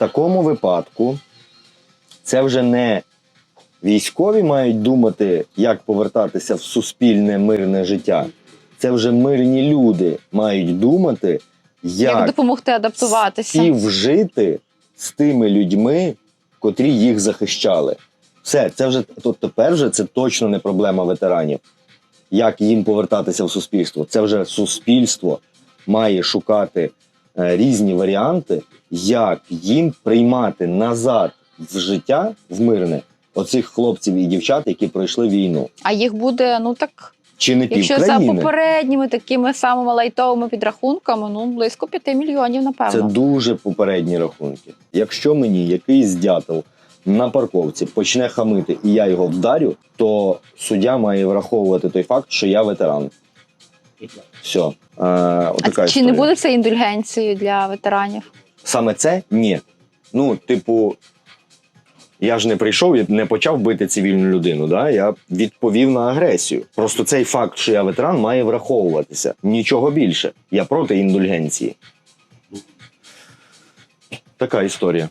такому випадку це вже не військові мають думати, як повертатися в суспільне мирне життя. Це вже мирні люди мають думати, Як, як, допомогти адаптуватися? співжити з тими людьми, котрі їх захищали. Все, це вже то тепер вже це точно не проблема ветеранів. Як їм повертатися в суспільство? Це вже суспільство має шукати різні варіанти, як їм приймати назад в життя в мирне оцих хлопців і дівчат, які пройшли війну. А їх буде, ну так, Чи не якщо за попередніми такими самими лайтовими підрахунками, ну близько 5 мільйонів, напевно. Це дуже попередні рахунки. Якщо мені якийсь дятел на парковці почне хамити і я його вдарю, то суддя має враховувати той факт, що я ветеран. Все. Е, А отака чи не буде це індульгенцією для ветеранів? Саме це ні. Ну, типу, я ж не прийшов і не почав бити цивільну людину. Да? Я відповів на агресію. Просто цей факт, що я ветеран, має враховуватися. Нічого більше. Я проти індульгенції. Така історія.